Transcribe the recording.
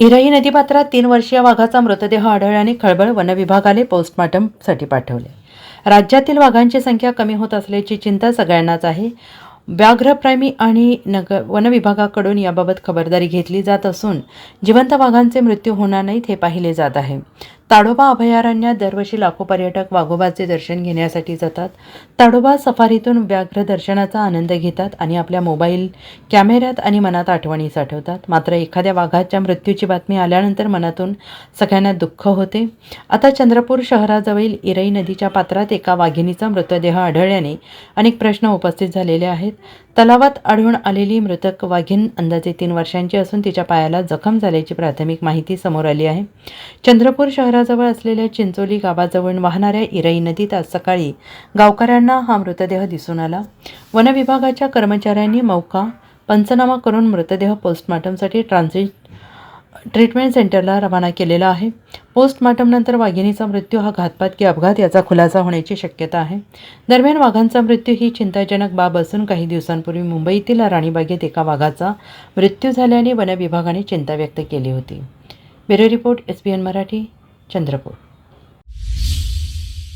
इराई नदीपात्रात तीन वर्षीय वाघाचा मृतदेह आढळल्याने खळबळ वनविभागाने पोस्टमार्टमसाठी पाठवले. राज्यातील वाघांची संख्या कमी होत असल्याची चिंता सगळ्यांनाच आहे. व्याघ्रप्रेमी आणि नगर वनविभागाकडून याबाबत खबरदारी घेतली जात असून जिवंत वाघांचे मृत्यू होणार नाहीत हे पाहिले जात आहे. ताडोबा अभयारण्यात दरवर्षी लाखो पर्यटक वाघोबाचे दर्शन घेण्यासाठी जातात. ताडोबा सफारीतून व्याघ्र दर्शनाचा आनंद घेतात आणि आपल्या मोबाईल कॅमेऱ्यात आणि मनात आठवणी साठवतात. मात्र एखाद्या वाघाच्या मृत्यूची बातमी आल्यानंतर मनातून सगळ्यांना दुःख होते. आता चंद्रपूर शहराजवळील इरई नदीच्या पात्रात एका वाघिणीचा मृतदेह आढळल्याने अनेक प्रश्न उपस्थित झालेले आहेत. तलावात आढळून आलेली मृतक वाघीण अंदाजे तीन वर्षांची असून तिच्या पायाला जखम झाल्याची प्राथमिक माहिती समोर आली आहे. चंद्रपूर शहराजवळ असलेल्या चिंचोली गावाजवळ वाहणाऱ्या इराई नदीत आज सकाळी गावकऱ्यांना हा मृतदेह दिसून आला. वनविभागाच्या कर्मचाऱ्यांनी मौका पंचनामा करून मृतदेह पोस्टमार्टमसाठी ट्रान्झिट ट्रीटमेंट सेंटरला रवाना केलेला आहे. पोस्टमार्टमनंतर वाघिणीचा मृत्यू हा घातपात की अपघात याचा खुलासा होण्याची शक्यता आहे. दरम्यान वाघांचा मृत्यू ही चिंताजनक बाब असून काही दिवसांपूर्वी मुंबईतील राणीबागेत एका वाघाचा मृत्यू झाल्याने वनविभागाने चिंता व्यक्त केली होती. Bureau report S B N Marathi Chandrapur.